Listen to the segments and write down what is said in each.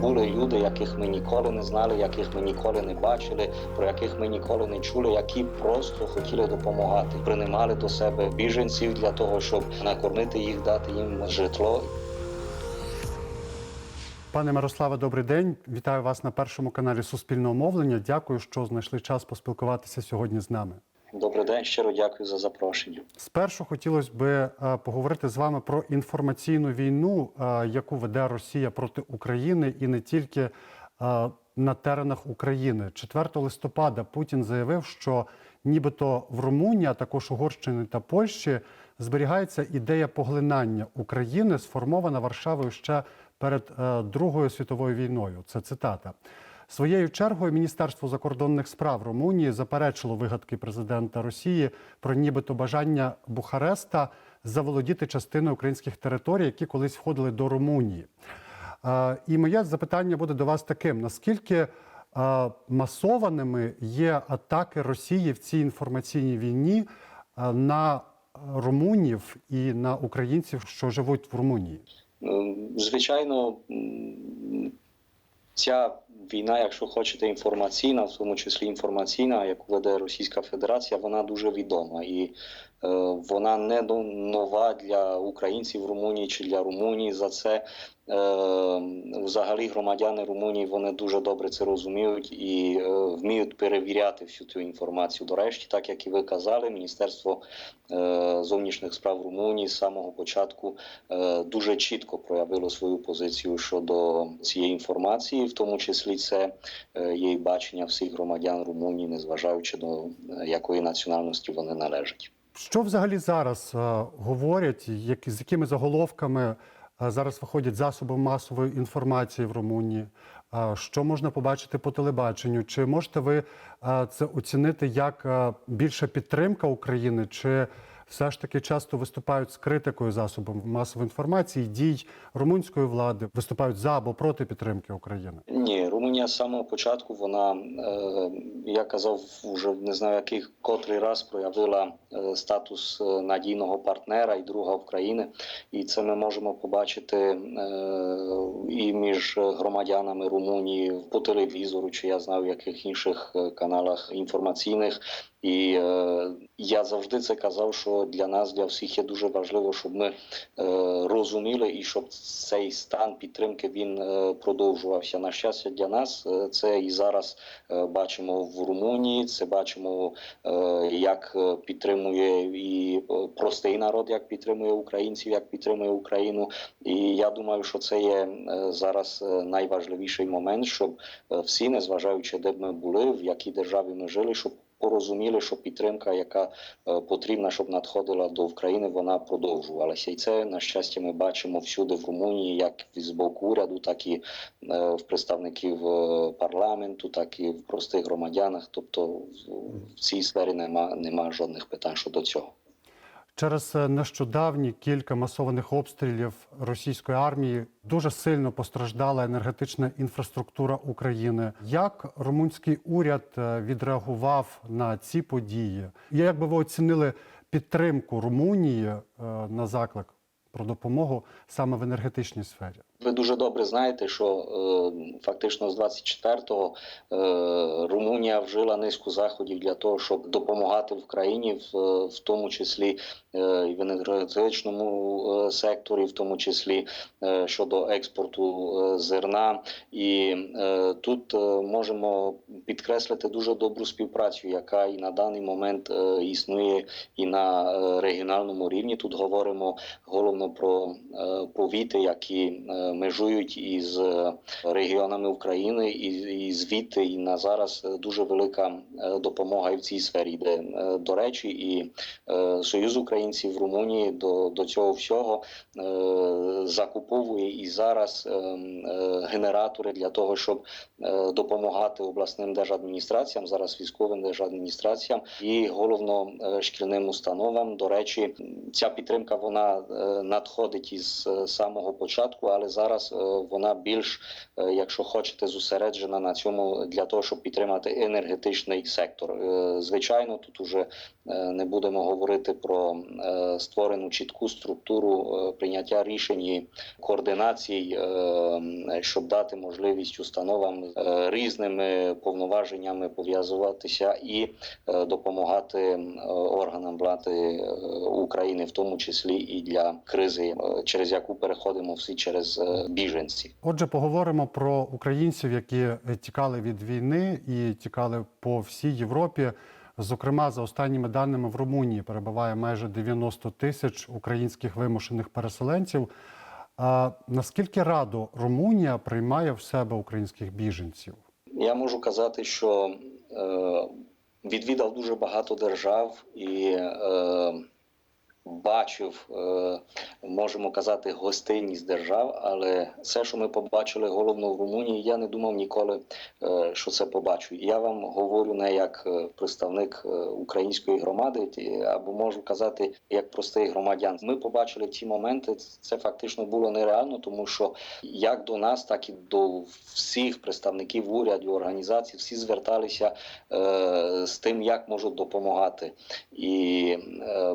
Були люди, яких ми ніколи не знали, яких ми ніколи не бачили, про яких ми ніколи не чули, які просто хотіли допомагати. Приймали до себе біженців для того, щоб накормити їх, дати їм житло. Пане Мирославе, добрий день. Вітаю вас на першому каналі Суспільного мовлення. Дякую, що знайшли час поспілкуватися сьогодні з нами. Добрий день, щиро дякую за запрошення. Спершу хотілося би е, поговорити з вами про інформаційну війну, е, яку веде Росія проти України, і не тільки е, на теренах України. 4 листопада Путін заявив, що нібито в Румунії, а також Угорщині та Польщі зберігається ідея поглинання України, сформована Варшавою ще перед Другою світовою війною. Це цитата. Своєю чергою Міністерство закордонних справ Румунії заперечило вигадки президента Росії про нібито бажання Бухареста заволодіти частиною українських територій, які колись входили до Румунії. І моє запитання буде до вас таким: наскільки масованими є атаки Росії в цій інформаційній війні на румунів і на українців, що живуть в Румунії? Ну, Звичайно, ця війна, якщо хочете, інформаційна, в тому числі інформаційна, яку веде Російська Федерація, вона дуже відома і е, вона не нова для українців в Румунії чи для Румунії. За це е, взагалі громадяни Румунії вони дуже добре це розуміють і е, вміють перевіряти всю цю інформацію. До решті, так як і ви казали, Міністерство е, зовнішніх справ Румунії з самого початку е, дуже чітко проявило свою позицію щодо цієї інформації, в тому числі це е, є і бачення всіх громадян Румунії, незважаючи до е, якої національності вони належать. Що взагалі зараз е, говорять, які, з якими заголовками зараз виходять засоби масової інформації в Румунії? Е, що можна побачити по телебаченню? Чи можете ви е, це оцінити як е, більша підтримка України, чи все ж таки часто виступають з критикою засобів масової інформації, дій румунської влади, виступають за або проти підтримки України? Ні, Румунія з самого початку вона, е, я казав, вже не знаю який котрий раз проявила е, статус е, надійного партнера і друга України, і це ми можемо побачити е, і між громадянами Румунії по телевізору, чи я знаю в яких інших е, каналах інформаційних. І е, я завжди це казав, що для нас, для всіх є дуже важливо, щоб ми е, розуміли і щоб цей стан підтримки він е, продовжувався. На щастя, для нас е, це і зараз е, бачимо в Румунії. Це бачимо, е, як е, підтримує і е, простий народ, як підтримує українців, як підтримує Україну. І я думаю, що це є е, зараз е, найважливіший момент, щоб всі, незважаючи де б ми були, в якій державі ми жили, щоб порозуміли, що підтримка, яка потрібна, щоб надходила до України, вона продовжувалася. І це на щастя ми бачимо всюди в Румунії, як з боку уряду, так і в представників парламенту, так і в простих громадянах. Тобто в цій сфері нема, нема жодних питань щодо цього. Через е, нещодавні кілька масованих обстрілів російської армії дуже сильно постраждала енергетична інфраструктура України. Як румунський уряд е, відреагував на ці події? Як би ви оцінили підтримку Румунії е, на заклик про допомогу саме в енергетичній сфері? Ви дуже добре знаєте, що е, фактично з 24-го е, Румунія вжила низку заходів для того, щоб допомагати в країні, в, в тому числі е, в енергетичному е, секторі, в тому числі е, щодо експорту е, зерна. І е, тут е, можемо підкреслити дуже добру співпрацю, яка і на даний момент е, існує і на е, регіональному рівні. Тут говоримо головно про е, повіти, які е, межують із е, регіонами України, і, і звідти і на зараз е, дуже велика е, допомога і в цій сфері йде. До речі, і Союз українців в Румунії до, до цього всього закуповує і зараз генератори для того, щоб допомагати обласним держадміністраціям, зараз військовим держадміністраціям і головно шкільним установам. До речі, ця підтримка вона надходить із самого початку, але зараз. Зараз е, вона більш, е, якщо хочете, зосереджена на цьому для того, щоб підтримати енергетичний сектор. Е, Звичайно, тут уже не будемо говорити про створену чітку структуру прийняття рішень і координацій, щоб дати можливість установам різними повноваженнями пов'язуватися і допомагати органам влади України, в тому числі і для кризи, через яку переходимо всі через е, біженці. Отже, поговоримо про українців, які тікали від війни і тікали по всій Європі. Зокрема, за останніми даними в Румунії перебуває майже 90 тисяч українських вимушених переселенців. А наскільки радо Румунія приймає в себе українських біженців? Я можу казати, що е, відвідав дуже багато держав і е, бачив, е, можемо казати, гостинність держав, але все, що ми побачили головно в Румунії, я не думав ніколи, е, що це побачу. Я вам говорю не як е, представник української громади, або можу казати як простий громадян. Ми побачили ті моменти. Це фактично було нереально, тому що як до нас, так і до всіх представників урядів, організацій, всі зверталися з тим, як можуть допомагати. І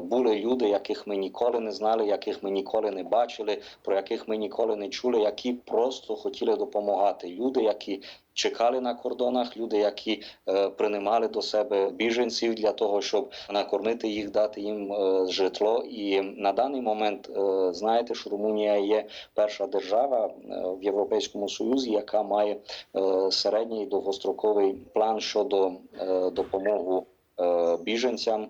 були люди, яких ми ніколи не знали, яких ми ніколи не бачили, про яких ми ніколи не чули, які просто хотіли допомагати. Люди, які чекали на кордонах, люди, які е, приймали до себе біженців для того, щоб накормити їх, дати їм е, житло. І на даний момент е, знаєте, що Румунія є перша держава е, в Європейському Союзі, яка має е, середній довгостроковий план щодо е, допомоги біженцям, е,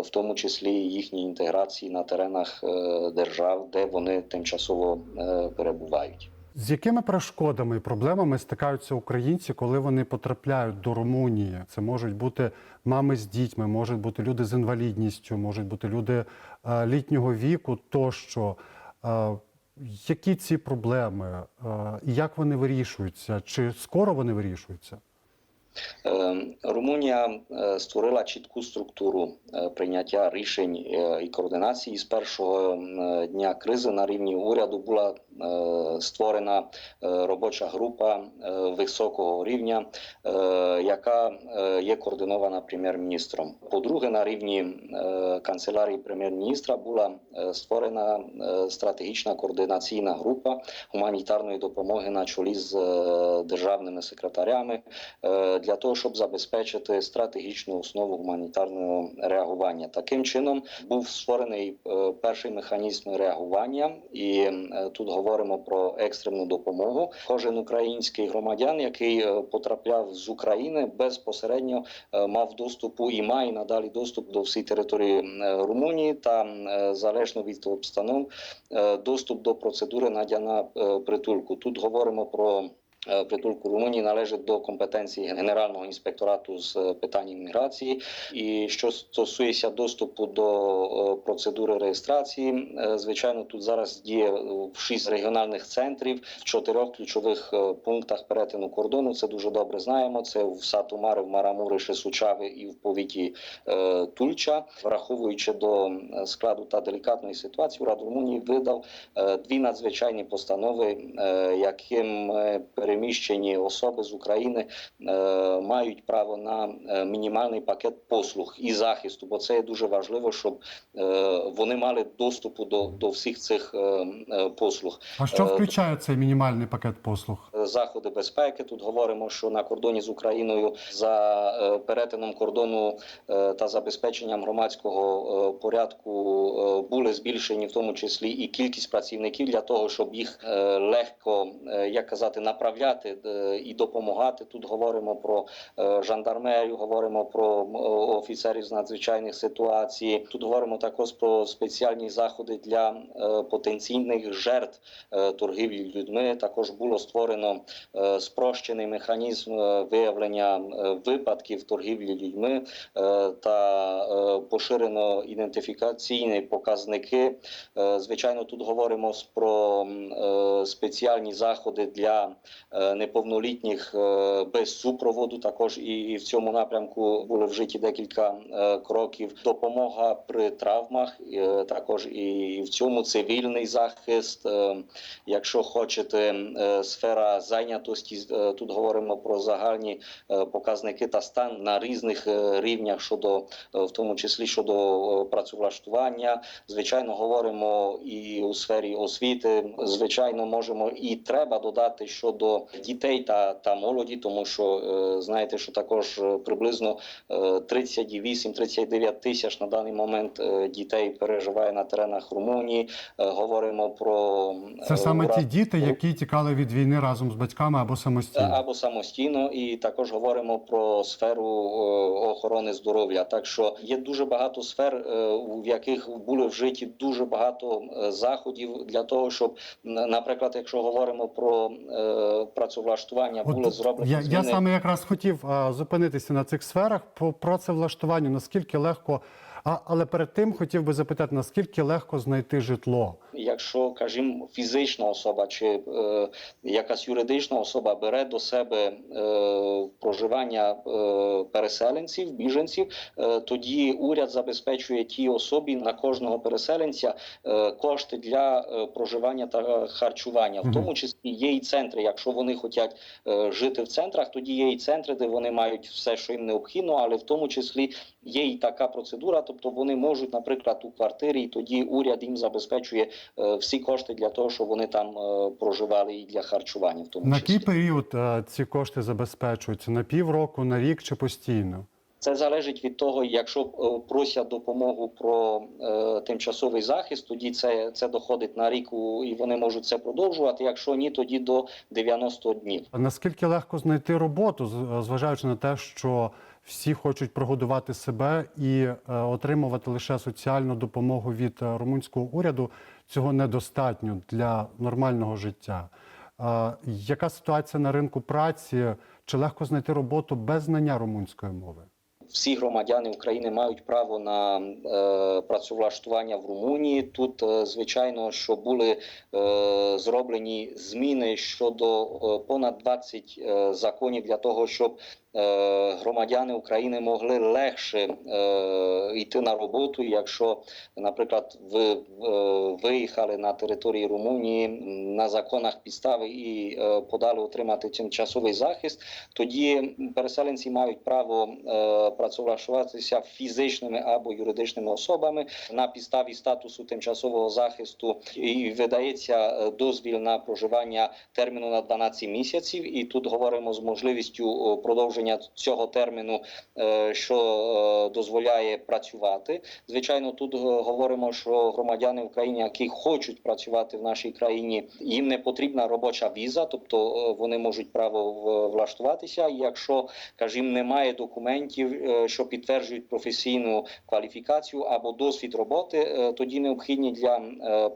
в тому числі їхній інтеграції на теренах е, держав, де вони тимчасово е, перебувають. З якими перешкодами і проблемами стикаються українці, коли вони потрапляють до Румунії? Це можуть бути мами з дітьми, можуть бути люди з інвалідністю, можуть бути люди е, літнього віку тощо. Е, які ці проблеми е, і як вони вирішуються? Чи скоро вони вирішуються? Е, Румунія е, створила чітку структуру е, прийняття рішень е, і координації. З першого дня кризи на рівні уряду була створена робоча група високого рівня, яка є координована прем'єр-міністром. По-друге, на рівні канцелярії прем'єр-міністра була створена стратегічна координаційна група гуманітарної допомоги на чолі з державними секретарями для того, щоб забезпечити стратегічну основу гуманітарного реагування. Таким чином був створений е, перший механізм реагування, і е, тут говоримо про екстрену допомогу. Кожен український громадян, який е, потрапляв з України, безпосередньо мав доступу і має надалі доступ до всієї території Румунії та залежно від обстанов доступ до процедури надання е, притулку. Тут говоримо про притулку Румунії належить до компетенції Генерального інспекторату з е, питань імміграції. І що стосується доступу до е, процедури реєстрації, е, звичайно, тут зараз діє е, шість регіональних центрів в чотирьох ключових е, пунктах перетину кордону. Це дуже добре знаємо. Це в Сатумари, в Марамури, Шесучави і в повіті е, Тульча, враховуючи до е, складу та делікатної ситуації, уряд Румунії видав е, дві надзвичайні постанови, е, яким е, переміщені особи з України е, мають право на е, мінімальний пакет послуг і захисту, бо це є дуже важливо, щоб е, вони мали доступу до, до всіх цих послуг. А що включає цей мінімальний пакет послуг? Заходи безпеки тут говоримо, що на кордоні з Україною за перетином кордону та забезпеченням громадського порядку були збільшені, в тому числі і кількість працівників для того, щоб їх легко як казати направляти е, і допомагати. Тут говоримо про е, жандармерію, говоримо про офіцерів з надзвичайних ситуацій. Тут говоримо також про спеціальні заходи для е, потенційних жертв торгівлі людьми. Також було створено спрощений механізм виявлення випадків торгівлі людьми та поширено ідентифікаційні показники. Звичайно, тут говоримо про спеціальні заходи для неповнолітніх е, без супроводу. Також і, в цьому напрямку були вжиті декілька е, кроків. Допомога при травмах, е, також і в цьому цивільний захист. Е, Якщо хочете, е, сфера зайнятості е, тут говоримо про загальні е, показники та стан на різних е, рівнях щодо, е, в тому числі щодо е, працевлаштування. Звичайно, говоримо і у сфері освіти. Звичайно, можемо і треба додати щодо дітей та, та молоді, тому що е, знаєте, що також е, приблизно е, 38-39 тисяч на даний момент е, дітей переживає на теренах Румунії. Е, Говоримо про Це е, саме ті діти, які тікали від війни разом з батьками або самостійно. або самостійно, і також говоримо про сферу е, охорони здоров'я. Так що є дуже багато сфер, е, в яких були вжиті дуже багато е, заходів для того, щоб, наприклад, якщо говоримо про е, працевлаштування, От зроблено. я, я саме якраз хотів а, зупинитися на цих сферах по працевлаштуванню. Наскільки легко, а, але перед тим хотів би запитати, наскільки легко знайти житло? Якщо, кажімо, фізична особа чи е, якась юридична особа бере до себе е, проживання е, переселенців, біженців, е, тоді уряд забезпечує тій особі на кожного переселенця е, кошти для е, проживання та харчування. В тому числі є і центри. Якщо вони хочуть е, жити в центрах, тоді є і центри, де вони мають все, що їм необхідно, але в тому числі є і така процедура, тобто вони можуть, наприклад, у квартирі, і тоді уряд їм забезпечує е, всі кошти для того, щоб вони там е, проживали і для харчування. В тому На числі. який період е, ці кошти забезпечуються? На півроку, на рік чи постійно? Це залежить від того, якщо просять допомогу про е, тимчасовий захист, тоді це, це доходить на рік і вони можуть це продовжувати. Якщо ні, тоді до 90 днів. А Наскільки легко знайти роботу, зважаючи на те, що всі хочуть прогодувати себе і е, отримувати лише соціальну допомогу від е, румунського уряду, цього недостатньо для нормального життя. Е, Яка ситуація на ринку праці? Чи легко знайти роботу без знання румунської мови? всі громадяни України мають право на е, працевлаштування в Румунії. Тут, е, звичайно, що були е, зроблені зміни щодо е, понад 20 е, законів для того, щоб громадяни України могли легше е, йти на роботу. Якщо, наприклад, ви е, виїхали на території Румунії на законах підстави і е, подали отримати тимчасовий захист, тоді переселенці мають право е, працевлаштуватися фізичними або юридичними особами на підставі статусу тимчасового захисту і видається е, дозвіл на проживання терміну на 12 місяців. І тут говоримо з можливістю е, продовження цього терміну, е, що е, дозволяє працювати. Звичайно, тут е, говоримо, що громадяни України, які хочуть працювати в нашій країні, їм не потрібна робоча віза, тобто вони можуть право влаштуватися. Якщо кажімо, немає документів, що підтверджують професійну кваліфікацію або досвід роботи, тоді необхідні для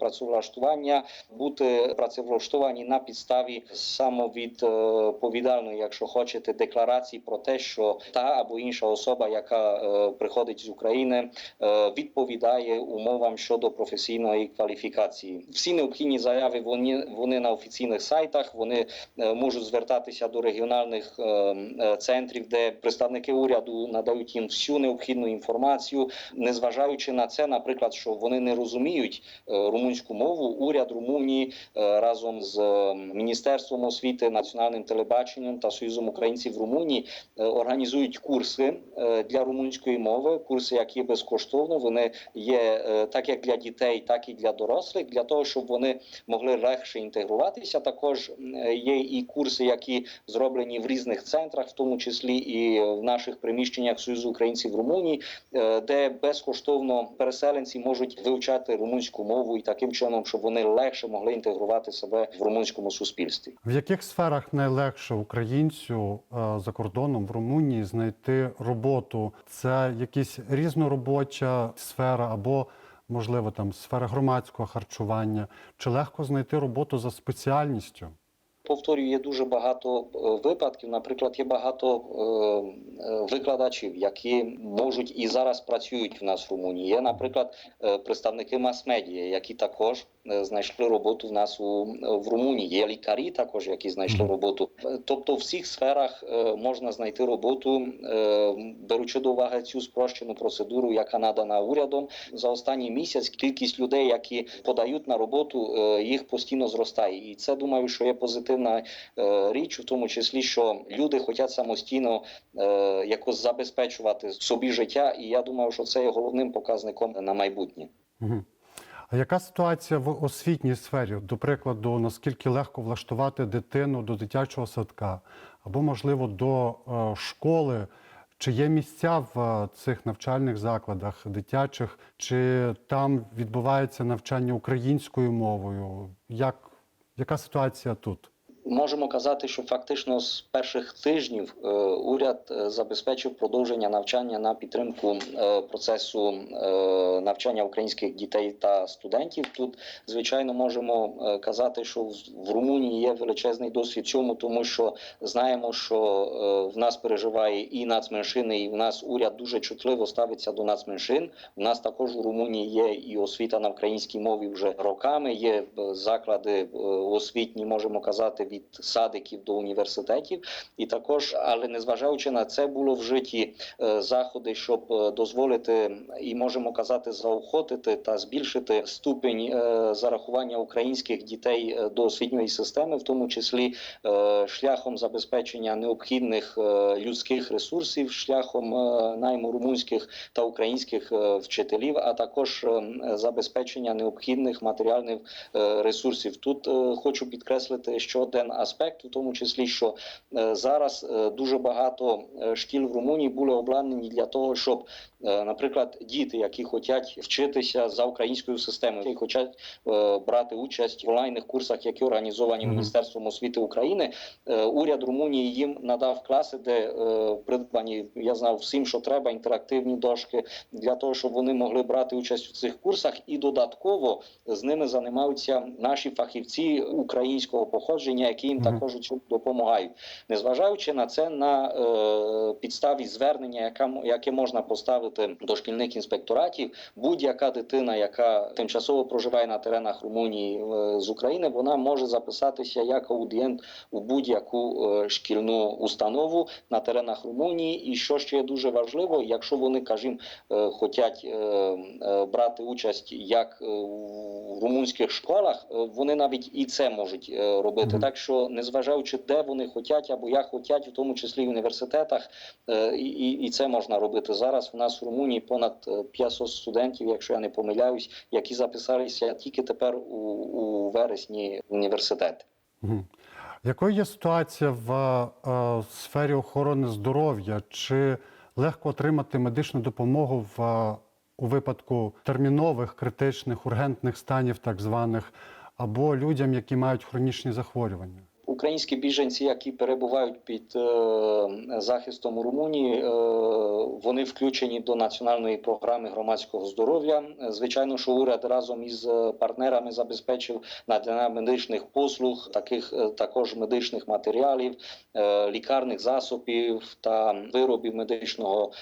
працевлаштування бути працевлаштовані на підставі самовідповідальної, якщо хочете, декларації про те, що та або інша особа, яка е, приходить з України, е, відповідає умовам щодо професійної кваліфікації. Всі необхідні заяви вони, вони на офіційних сайтах. Вони е, можуть звертатися до регіональних е, е, центрів, де представники уряду надають їм всю необхідну інформацію, незважаючи на це, наприклад, що вони не розуміють е, румунську мову. Уряд Румунії е, разом з е, міністерством освіти, національним телебаченням та союзом українців в Румунії е, організують курси е, для румунської мови. Курси, які безкоштовно вони є е, так як для дітей, так і для дорослих, для того, щоб вони могли легше інтегруватися. Також є і курси, які зроблені в різних центрах, в тому числі і в наших приміщеннях Союзу українців Румунії, де безкоштовно переселенці можуть вивчати румунську мову і таким чином, щоб вони легше могли інтегрувати себе в румунському суспільстві. В яких сферах найлегше українцю за кордоном в Румунії знайти роботу? Це якась різноробоча сфера або, можливо, там сфера громадського харчування? Чи легко знайти роботу за спеціальністю? Повторюю, є дуже багато е, випадків. Наприклад, є багато е, е, викладачів, які можуть і зараз працюють в нас в Румунії. Є, наприклад, представники мас-медіа, які також знайшли роботу в нас у в Румунії. Є лікарі також, які знайшли роботу. Е, Тобто, в всіх сферах е, можна знайти роботу, е, беручи до уваги цю спрощену процедуру, яка надана урядом. За останній місяць кількість людей, які подають на роботу, е, їх постійно зростає, і це думаю, що є позитивна е, річ, в тому числі, що люди хочуть самостійно е, якось забезпечувати собі життя, і я думаю, що це є головним показником на майбутнє. Яка ситуація в освітній сфері? До прикладу, наскільки легко влаштувати дитину до дитячого садка або, можливо, до е, школи? Чи є місця в е, цих навчальних закладах дитячих, чи там відбувається навчання українською мовою? Як, яка ситуація тут? Можемо казати, що фактично з перших тижнів е, уряд е, забезпечив продовження навчання на підтримку е, процесу навчання українських дітей та студентів. Тут звичайно можемо казати, що в- Румунії є величезний досвід цьому, тому що знаємо, що в нас переживає і нацменшини, і в нас уряд дуже чутливо ставиться до нацменшин. У нас також у Румунії є і освіта на українській мові вже роками. Є заклади освітні, можемо казати, від садиків до університетів. І також, але незважаючи на це, було вжиті е, заходи, щоб е, дозволити і можемо казати, заохотити та збільшити ступінь е, зарахування українських дітей до освітньої системи, в тому числі шляхом забезпечення необхідних людських ресурсів, шляхом найму румунських та українських вчителів, а також забезпечення необхідних матеріальних ресурсів. Тут хочу підкреслити ще один аспект, у тому числі, що е, зараз е, дуже багато е, шкіл в Румунії були обладнані для того, щоб, наприклад, діти, які хочуть вчитися за українською системою, які хочуть брати участь в онлайнних курсах, які організовані Міністерством освіти України, уряд Румунії їм надав класи, де придбані я знав всім, що треба, інтерактивні дошки для того, щоб вони могли брати участь у цих курсах, і додатково з ними займаються наші фахівці українського походження, які їм також у цьому допомагають. Незважаючи на це, на е, підставі звернення, яка яке можна поставити до шкільних інспекторатів, будь-яка дитина, яка тимчасово проживає на теренах Румунії е, з України, вона може записатися як аудієнт у будь-яку е, шкільну установу на теренах Румунії. І що ще є дуже важливо, якщо вони, кажімо, е, хочуть е, е, брати участь як е, в румунських школах, е, вони навіть і це можуть е, робити. Так що, незважаючи де вони хочуть або як хочуть, в тому числі в університетах, е, і, і, це можна робити зараз. У нас в Румунії понад е, 500 студентів, якщо я не помиляюсь, які записалися тільки тепер у, у вересні в університет. Якою є ситуація в е, сфері охорони здоров'я? Чи легко отримати медичну допомогу в, е, у випадку термінових, критичних, ургентних станів, так званих, або людям, які мають хронічні захворювання? Українські біженці, які перебувають під е, захистом у Румунії, е, вони включені до національної програми громадського здоров'я. Звичайно, що уряд разом із е, партнерами забезпечив надання медичних послуг, таких також медичних матеріалів, лікарних засобів та виробів медичного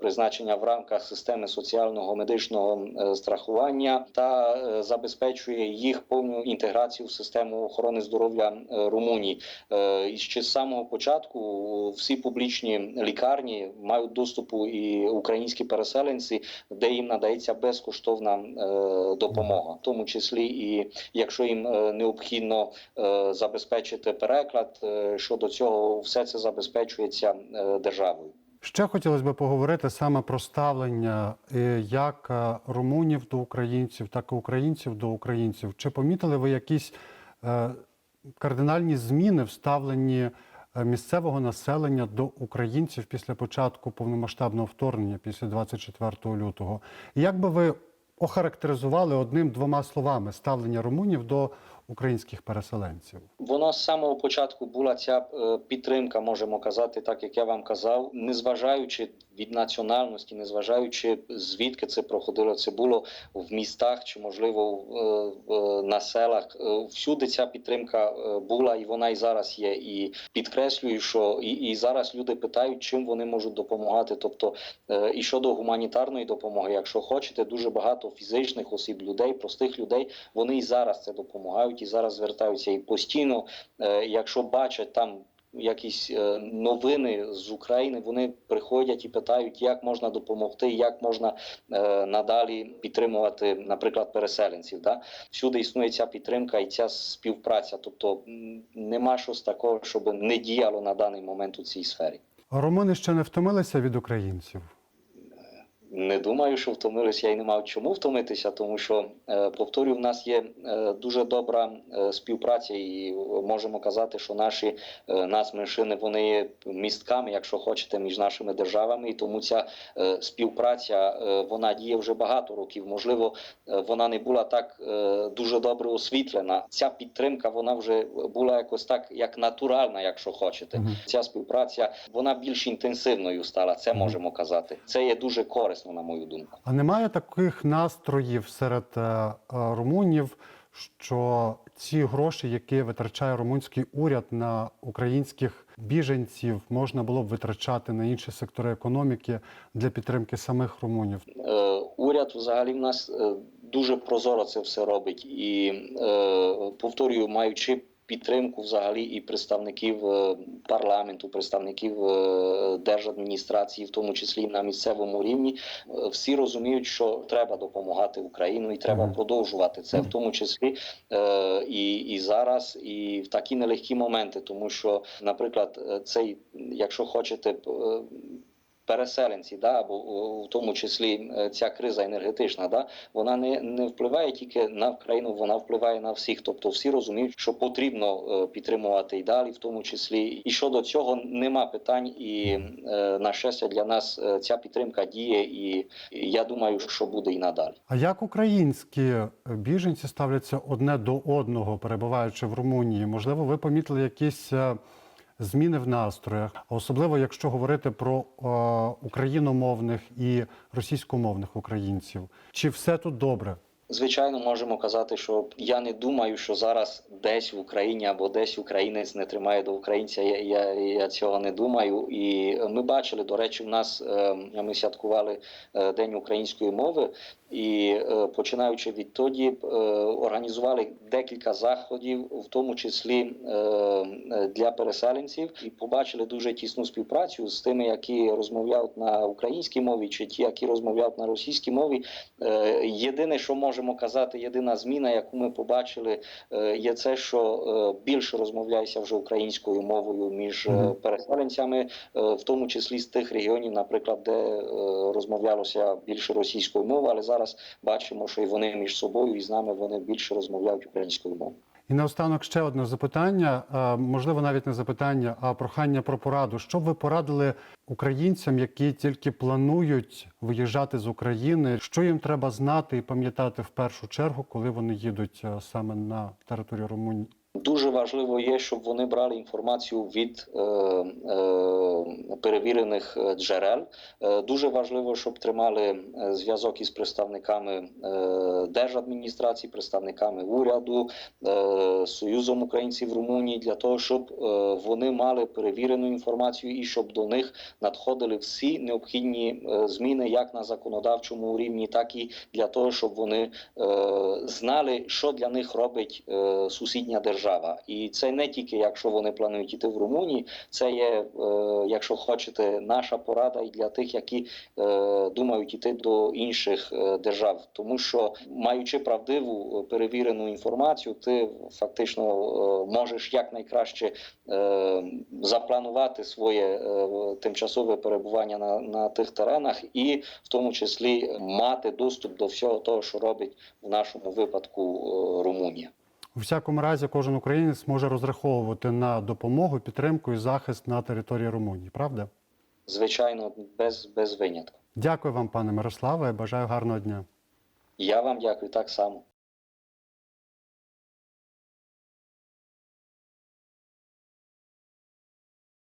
призначення в рамках системи соціального медичного страхування та забезпечує їх повну інтеграцію в систему охорони здоров'я е, Румунії. Е, І ще з самого початку всі публічні лікарні мають доступу і українські переселенці, де їм надається безкоштовна е, допомога, в тому числі і якщо їм е, необхідно е, забезпечити переклад, е, щодо цього все це забезпечується е, державою. Ще хотілося б поговорити саме про ставлення е, як е, румунів до українців, так і українців до українців. Чи помітили ви якісь е, кардинальні зміни в ставленні е, місцевого населення до українців після початку повномасштабного вторгнення, після 24 лютого? Як би ви охарактеризували одним-двома словами ставлення румунів до українських переселенців? Воно з самого початку була ця е, підтримка, можемо казати, так як я вам казав, незважаючи від національності, незважаючи звідки це проходило, це було в містах чи можливо е, в, на селах. Е, Всюди ця підтримка е, була, і вона і зараз є. І підкреслюю, що і, і зараз люди питають, чим вони можуть допомагати. Тобто, е, і щодо гуманітарної допомоги, якщо хочете, дуже багато фізичних осіб, людей, простих людей, вони і зараз це допомагають, і зараз звертаються і постійно, е, якщо бачать там. Якісь е, новини з України вони приходять і питають, як можна допомогти, як можна е, надалі підтримувати, наприклад, переселенців. Да? Всюди існує ця підтримка і ця співпраця. Тобто нема щось такого, щоб не діяло на даний момент у цій сфері. Румуни ще не втомилися від українців. Не думаю, що втомилися. Я й не мав чому втомитися, тому що е, повторюю, в нас є е, дуже добра е, співпраця, і можемо казати, що наші е, нацменшини вони є містками, якщо хочете, між нашими державами. І тому ця співпраця вона діє вже багато років. Можливо, вона не була так дуже добре освітлена. Ця підтримка вона вже була якось так, як натуральна, якщо хочете. Ця співпраця вона більш інтенсивною стала. Це можемо казати. Це є дуже корисно, на мою думку. А немає таких настроїв серед е, е, румунів, що ці гроші, які витрачає румунський уряд на українських біженців, можна було б витрачати на інші сектори економіки для підтримки самих румунів. Е, уряд взагалі в нас дуже прозоро це все робить, і повторюю, маючи. Підтримку взагалі і представників е, парламенту, представників е, держадміністрації, в тому числі на місцевому рівні, е, всі розуміють, що треба допомагати Україну і треба продовжувати це, в тому числі і, і зараз, і в такі нелегкі моменти, тому що, наприклад, цей, якщо хочете, переселенці, да, або в тому числі е, ця криза енергетична, да, вона не, не впливає тільки на Україну, вона впливає на всіх. Тобто всі розуміють, що потрібно е, підтримувати і далі, в тому числі. І щодо цього нема питань. І е, на щастя для нас ця підтримка діє, і, я думаю, що буде і надалі. А як українські біженці ставляться одне до одного, перебуваючи в Румунії? Можливо, ви помітили якісь зміни в настроях, особливо якщо говорити про е, україномовних і російськомовних українців. Чи все тут добре? Звичайно, можемо казати, що я не думаю, що зараз десь в Україні або десь українець не тримає до українця. Я, я, я цього не думаю. І ми бачили, до речі, в нас е, ми святкували е, День української мови, і е, починаючи відтоді, організували декілька заходів, в тому числі для переселенців, і побачили дуже тісну співпрацю з тими, які розмовляють на українській мові, чи ті, які розмовляють на російській мові. Єдине, що можемо казати, єдина зміна, яку ми побачили, е, є це, що е, більше розмовляється вже українською мовою між е, переселенцями, в тому числі з тих регіонів, наприклад, де розмовлялося більше російською мовою, але зараз бачимо, що і вони між собою і з нами вони більше розмовляють українською мовою. І наостанок ще одне запитання, можливо, навіть не запитання, а прохання про пораду. Що б ви порадили українцям, які тільки планують виїжджати з України? Що їм треба знати і пам'ятати в першу чергу, коли вони їдуть е, саме на територію Румунії? Дуже важливо є, щоб вони брали інформацію від е, е, перевірених е, джерел. Е, дуже важливо, щоб тримали е, зв'язок із представниками е, держадміністрації, представниками уряду, е, Союзом українців Румунії, для того, щоб е, вони мали перевірену інформацію і щоб до них надходили всі необхідні е, зміни, як на законодавчому рівні, так і для того, щоб вони е, знали, що для них робить е, сусідня держава. І це не тільки якщо вони планують іти в Румунії, це є, е, якщо хочете, наша порада і для тих, які е, думають іти до інших е, держав, тому що маючи правдиву перевірену інформацію, ти фактично можеш якнайкраще запланувати своє тимчасове перебування на, на тих теренах, і в тому числі мати доступ до всього того, що робить в нашому випадку Румунія. У всякому разі, кожен українець може розраховувати на допомогу, підтримку і захист на території Румунії. Правда? Звичайно, без, без винятку. Дякую вам, пане Мирославе. Бажаю гарного дня. Я вам дякую так само.